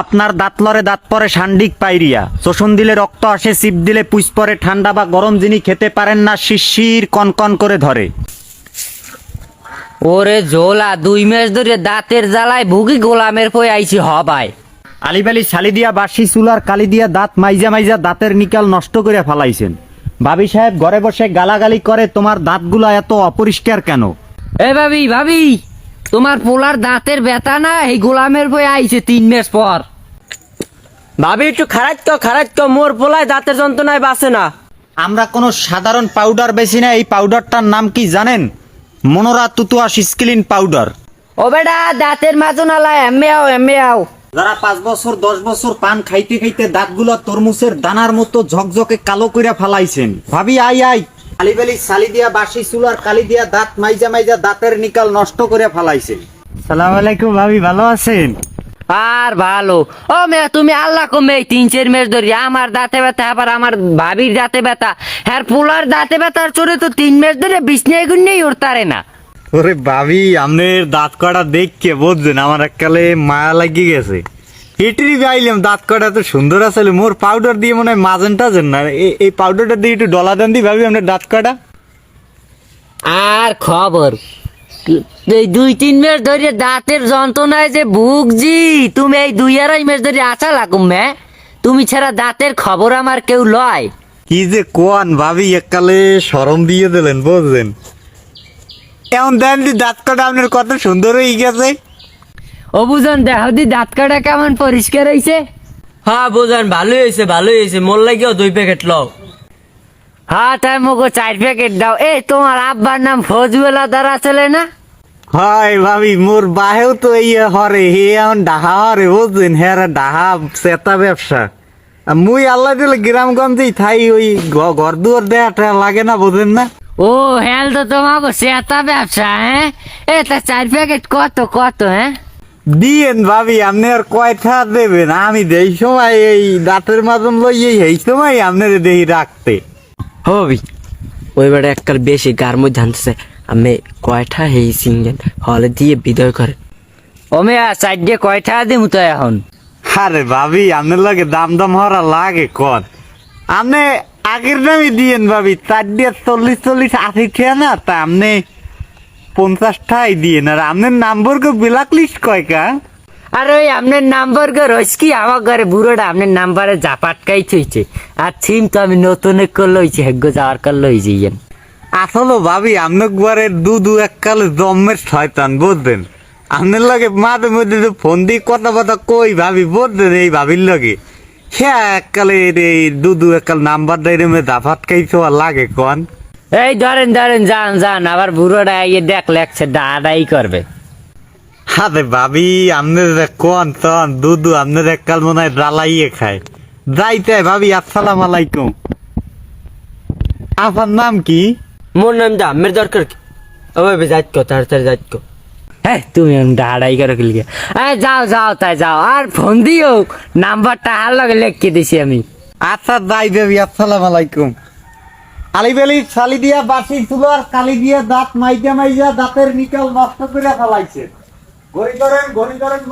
আপনার দাঁতলরে দাঁত পরে সান্ডিক পাইরিয়া। শোষণ দিলে রক্ত আসে সিপ দিলে পুষ পরে ঠান্ডা বা গরম যিনি খেতে পারেন না শিরশির কনকন করে ধরে। ওরে জোলা দুই মাস ধরে দাঁতের জ্বালায় ভুগি গোলামের পই আইছি হবাই আলিবালি শালি দিয়া বাসি চুলার কালি দিয়া দাঁত মাইজা মাইজা দাঁতের নিকাল নষ্ট করে ফেলাইছেন। ভাবি সাহেব ঘরে বসে গালাগালি করে তোমার দাঁতগুলা এত অপরিষ্কার কেন? এ ভাবি ভাবি তোমার পোলার দাঁতের ব্যথা না? এই গোলামের বই আইছে তিন মাস পর। ভাবি একটু খারাপ তো খারাপ তো মোর পোলায় দাঁতের যন্ত্রণায় বাঁচে না। আমরা কোনো সাধারণ পাউডার বেশি না এই পাউডারটার নাম কি জানেন? মনোরা তুতুয়া সিসকিলিন পাউডার ও বেটা দাঁতের এমে আও এমে আও যারা পাঁচ বছর দশ বছর পান খাইতে খাইতে দাঁতগুলো তরমুজের দানার মতো ঝকঝকে কালো কইরা ফালাইছেন। ভাবি আই আই। আলিবেলি সালি দিয়া বাসি চুলার কালি দিয়া দাঁত মাইজা মাইজা দাঁতের নিকাল নষ্ট করে ফালাইছেন সালাম আলাইকুম ভাবি ভালো আছেন? আর ভালো। ও মেয়ে তুমি আল্লাহ কমে তিন চার মাস ধরে। আমার দাঁতে ব্যথা আবার আমার ভাবির দাঁতে ব্যথা। হ্যাঁ পোলার দাঁতে ব্যথার চড়ে তো তিন মাস ধরে বিছনায় গুন্নেই উঠতারে না। ওরে ভাবি আপনার দাঁত কটা দেখকে বুঝছেন? আমার এককালে মায়া লাগিয়ে গেছে। এটিরই গাইলাম দাঁত কটা তো সুন্দর আসলে মোর পাউডার দিয়ে মনে হয় মাজন টাজেন না। এই- পাউডারটা দিয়ে একটু ডলা দেন দি ভাবি আপনার দাঁত কটা। আর খবর? এই দুই তিন মাস ধরে দাঁতের যন্ত্রণায় যে ভুগছি তুমি এই দুই আড়াই মাস ধরে আছা লাগুম ম্যা তুমি ছাড়া দাঁতের খবর আমার কেউ লয়? কি যে কোয়ান ভাবি এককালে সরম দিয়ে দিলেন বুঝলেন? এমন দেন দাঁত কটা আপনার কত সুন্দর হয়ে গেছে। ও বুঝন দেখো দি দাঁত কাটা কেমন পরিষ্কার হয়েছে হ্যাঁ বোঝান ভালোই হয়েছে ভালোই হয়েছে মোর লাগিও দুই প্যাকেট লও। হ্যাঁ তাই মুখো চার প্যাকেট দাও। এই তোমার আব্বার নাম ফজুয়েলা দ্বারা চলে না? হয় ভাবি মোর বাহেও তো এই হরে হে এমন ডাহা হরে বুঝছেন? হ্যাঁ ডাহা সেতা ব্যবসা। আর মুই আল্লাহ দিলে গ্রামগঞ্জেই থাই ওই ঘ- ঘর দুয়ার দেয়াটা লাগে না বোঝেন না? ও হেল তো তোমাকে সেতা ব্যবসা হ্যাঁ? এ তা চার প্যাকেট কত কত হ্যাঁ? দিয়েন ভাবি আপনি আর কয়টা দেবেন? আমি দেই সময় এই দাঁতের মাজন লই এই সময় আপনার দেই রাখতে। হবি ওই বেড়া এককাল বেশি গার মধ্যে আনতেছে। আমি কয়টা হেই সিঙ্গেল হলে দিয়ে বিদয় করে। ও মেয়া চার দিয়ে কয়টা দিম তো এখন? আরে ভাবি আপনার লাগে দাম দাম হরা লাগে কন আপনি আগের দামই দিয়েন ভাবি চার দিয়ে চল্লিশ চল্লিশ আশি টাকা না তা আপনি পঞ্চাশটাই দিয়েন আর আপনার নাম্বার কে ব্ল্যাক লিস্ট কয়কা আর ওই আপনার নাম্বার গো রইস কি? আমার ঘরে বুড়োটা আপনার নাম্বারে জাপাটকাই থইছে। আর সিম তো আমি নতুন করে লইছি হেগ্য যাওয়ার কাল লই যাইয়েন আসলে ভাবি আপনার ঘরে দু দু এককাল জন্মের শয়তান বুঝলেন? আপনার লগে মাঝে মধ্যে যে ফোন দিয়ে কথা কথা কই ভাবি বুঝলেন এই ভাবির লগে? হ্যাঁ এককালে এই দু দু এককাল নাম্বার দেয় রে মে দাফাত খাইছো আর লাগে কন? এই ধরেন ধরেন যান যান আবার বুড়োটা ইয়ে দেখ লেখছে ডাডাই করবে। আরে ভাবি আপনার যে কোন তন দুধু আপনার এককাল মনে হয় জ্বালাইয়ে খায়। যাইতে ভাবি আসসালাম আলাইকুম। আপনার নাম কি? মোর নাম দা আমের দরকার কি? ও ভাবি যাইত কো তাড়াতাড়ি যাইত কো। হ্যাঁ তুমি ডাডাই করে কিলকে এই যাও যাও তাই যাও আর ফোন দিও। নাম্বারটা হার লগে লিখকে দিছি আমি। আচ্ছা যাই দেবি আসসালাম আলাইকুম। আলিবেলি শালি দিয়া বাসি চুলার কালি দিয়া দাঁত মাইজা মাইজা দাঁতের নিকাল নষ্ট করে ফেলাইছে। ঘড়ি করেন ঘড়ি ধরেন